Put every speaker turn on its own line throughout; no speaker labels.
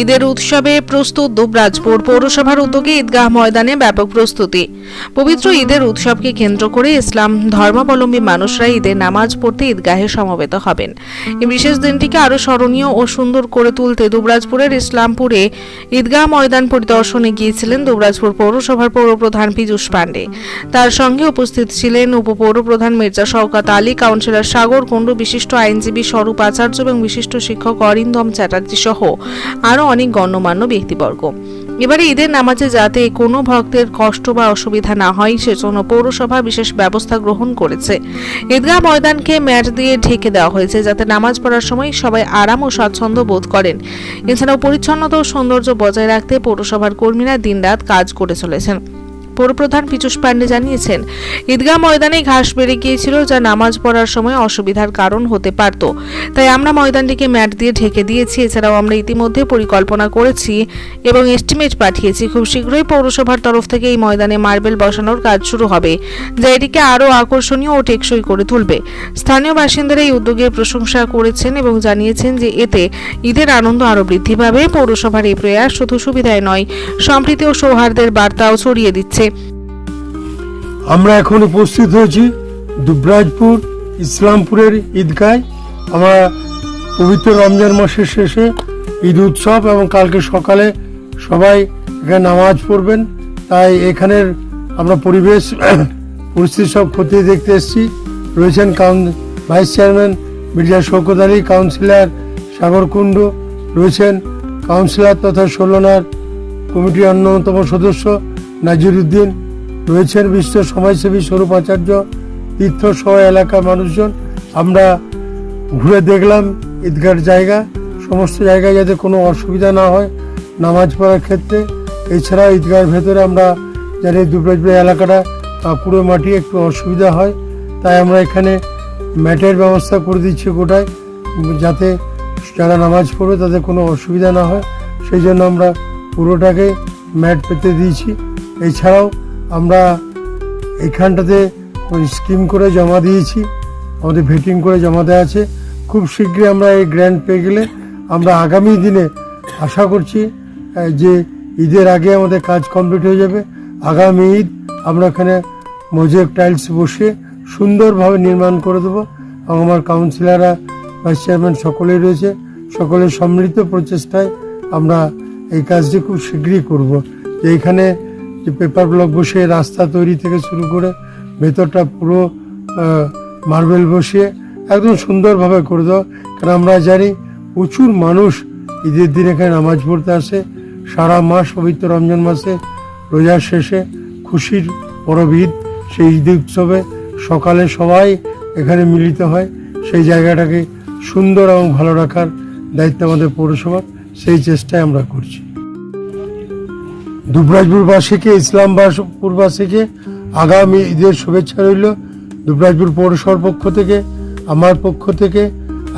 ঈদের উৎসবে প্রস্তুত দুবরাজপুর পৌরসভার উদ্যোগে ঈদগাহ ময়দানে ব্যাপক প্রস্তুতি। পবিত্র ঈদের উৎসবকে কেন্দ্র করে ইসলাম ধর্মাবলম্বী মানুষরা ঈদের নামাজ পড়তে ঈদগাহে সমবেত হবেন। এই বিশেষ দিনটিকে আরও স্মরণীয় ও সুন্দর করে তুলতে দুবরাজপুরের ইসলামপুরে ঈদগাহ ময়দান পরিদর্শনে গিয়েছিলেন দুবরাজপুর পৌরসভার পৌরপ্রধান পীযূষ পাণ্ডে। তার সঙ্গে উপস্থিত ছিলেন উপপৌরপ্রধান মির্জা শওকাত আলী, কাউন্সিলর সাগর কুণ্ডু, বিশিষ্ট আইনজীবী স্বরূপ আচার্য এবং বিশিষ্ট শিক্ষক অরিন্দম চ্যাটার্জি সহ আরও অনেক গণ্যমান্য ব্যক্তিবর্গ। এবারে ঈদের নামাজে যাতে কোনো ভক্তের কষ্ট বা অসুবিধা না হয়, সেজন্য পৌরসভা বিশেষ ব্যবস্থা গ্রহণ করেছে। ঈদগাহ ময়দানকে ম্যাট দিয়ে ঢেকে দেওয়া হয়েছে, যাতে নামাজ পড়ার সময় সবাই আরাম ও স্বাচ্ছন্দ্য বোধ করেন। এছাড়াও পরিচ্ছন্নতা ও সৌন্দর্য বজায় রাখতে পৌরসভার কর্মীরা দিনরাত কাজ করে চলেছেন। পৌরপ্রধান পীযূষ পান্ডে জানিয়েছেন, ঈদগাহ ময়দানে ঘাস বেড়ে গিয়েছিল যা নামাজ পড়ার সময় অসুবিধার কারণ হতে পারত। তাই আমরা ময়দানটিকে ম্যাট দিয়ে ঢেকে দিয়েছি। এছাড়াও আমরা ইতিমধ্যে পরিকল্পনা করেছি এবং এস্টিমেট পাঠিয়েছি। খুব শীঘ্রই পৌরসভার তরফ থেকে এই ময়দানে মার্বেল বসানোর কাজ শুরু হবে, যা এটিকে আরও আকর্ষণীয় ও টেকসই করে তুলবে। স্থানীয় বাসিন্দারা এই উদ্যোগের প্রশংসা করেছেন এবং জানিয়েছেন যে এতে ঈদের আনন্দ আরও বৃদ্ধি পাবে। পৌরসভার এই প্রয়াস শুধু সুবিধায় নয়, সম্প্রীতি ও সৌহার্দ্যের বার্তাও ছড়িয়ে দিচ্ছে।
আমরা এখন উপস্থিত হয়েছি দুবরাজপুর ইসলামপুরের ঈদগায়। আমরা পবিত্র রমজান মাসের শেষে ঈদ উৎসব এবং কালকে সকালে সবাই এখানে নামাজ পড়বেন। তাই এখানের আমরা পরিবেশ পরিস্থিতি সব খতিয়ে দেখতে এসেছি। রয়েছেন কাউন, vice chairman Mirza Shaukat Ali, councillor Sagar Kundu, রয়েছেন কাউন্সিলর তথা ষোলনার কমিটির অন্যতম সদস্য নাজিরুদ্দিন রয়েছেন বিশ্ব সমাজসেবী স্বরূপ আচার্য তীর্থ সহ এলাকার মানুষজন। আমরা ঘুরে দেখলাম ঈদগার জায়গা, সমস্ত জায়গায় যাতে কোনো অসুবিধা না হয় নামাজ পড়ার ক্ষেত্রে। এছাড়া ঈদগার ভেতরে আমরা জানি দুবরাজপুর এলাকাটা পুরো মাটি একটু অসুবিধা হয়। তাই আমরা এখানে ম্যাটের ব্যবস্থা করে দিচ্ছি গোটায়, যাতে যারা নামাজ পড়বে তাদের কোনো অসুবিধা না হয়। সেই জন্য আমরা পুরোটাকে ম্যাট পেতে দিয়েছি। এছাড়াও আমরা এখানটাতে স্কিম করে জমা দিয়েছি, আমাদের ভেটিং করে জমা দেওয়া আছে। খুব শীঘ্রই আমরা এই গ্র্যান্ড পেয়ে গেলে আমরা আগামী দিনে আশা করছি যে ঈদের আগে আমাদের কাজ কমপ্লিট হয়ে যাবে। আগামী ঈদ আমরা এখানে মোজেক টাইলস বসে সুন্দরভাবে নির্মাণ করে দেবো। এবং আমার কাউন্সিলাররা, ভাইস চেয়ারম্যান সকলেই রয়েছে। সকলের সম্মিলিত প্রচেষ্টায় আমরা এই কাজটি খুব শীঘ্রই করব। যে এখানে যে পেপার ব্লক বসিয়ে রাস্তা তৈরি থেকে শুরু করে ভেতরটা পুরো মার্বেল বসিয়ে একদম সুন্দরভাবে করে দেওয়া কারণ আমরা জানি প্রচুর মানুষ ঈদের দিন এখানে নামাজ পড়তে আসে। সারা মাস পবিত্র রমজান মাসে রোজার শেষে খুশির পরব ঈদ সেই ঈদ উৎসবে সকালে সবাই এখানে মিলিত হয়। সেই জায়গাটাকে সুন্দর এবং ভালো রাখার দায়িত্ব আমাদের পৌরসভার। সেই চেষ্টায় আমরা করছি। দুবরাজপুরবাসীকে ইসলামপুরবাসীকে আগামী ঈদের শুভেচ্ছা রইল। দুবরাজপুর পৌরসভার পক্ষ থেকে, আমার পক্ষ থেকে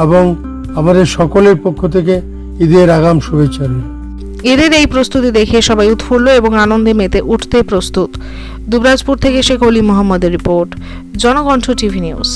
এবং আমাদের সকলের পক্ষ থেকে ঈদের আগাম শুভেচ্ছা রইল।
ঈদের এই প্রস্তুতি দেখে সবাই উৎফুল্ল এবং আনন্দে মেতে উঠতে প্রস্তুত। দুবরাজপুর থেকে শেখ অলি মোহাম্মদের রিপোর্ট, জনকণ্ঠ টিভি নিউজ।